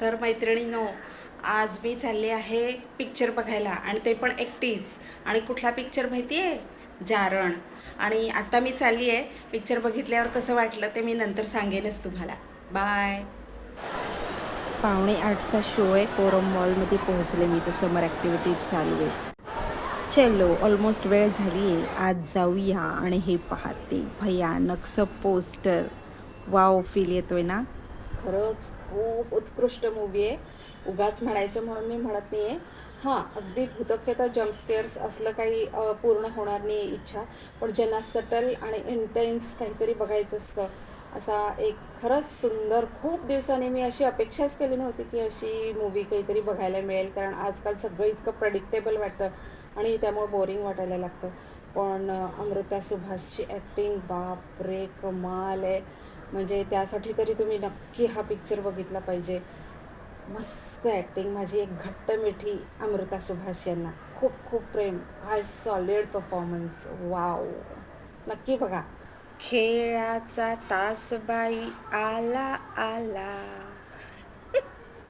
तर मैत्रिणीनो आज मी चालली आहे पिक्चर बघायला आणि ते पण एकटीच. आणि कुठला पिक्चर माहिती आहे जारण आणि आत्ता मी चालली आहे पिक्चर बघितल्यावर कसं वाटलं ते मी नंतर सांगेनच तुम्हाला. बाय पावणे आठचा शो आहे कोरम मॉलमध्ये पोहोचले मी तर समर ॲक्टिव्हिटीज चालू आहे. चलो ऑलमोस्ट वेळ झाली आहे. आज जाऊया आणि हे पाहते. भयानकचं पोस्टर वाव फील येतोय ना? खरंच खूप उत्कृष्ट मूवी आहे. उगाच म्हणायचं म्हणून मी म्हणत नाही आहे हां अगदी भूतख्यता जम्पस्केअर्स असलं काही पूर्ण होणार नाही इच्छा. पण ज्यांना सटल आणि इंटेन्स काहीतरी बघायचं असतं असा एक खरंच सुंदर खूप दिवसांनी मी अशी अपेक्षाच केली नव्हती की अशी मूवी काहीतरी बघायला मिळेल. कारण आजकाल सगळं इतकं प्रडिक्टेबल वाटतं आणि त्यामुळे बोरिंग वाटायला लागतं. पण अमृता सुभाषची ॲक्टिंग बाप रे कमाल आहे. म्हणजे त्यासाठी तरी तुम्ही नक्की हा पिक्चर बघितला पाहिजे. मस्त ॲक्टिंग माझी एक घट्ट मिठी अमृता सुभाष यांना. खूप खूप प्रेम. काय सॉलिड परफॉर्मन्स वाव नक्की बघा. खेळाचा तास बाई आला आला.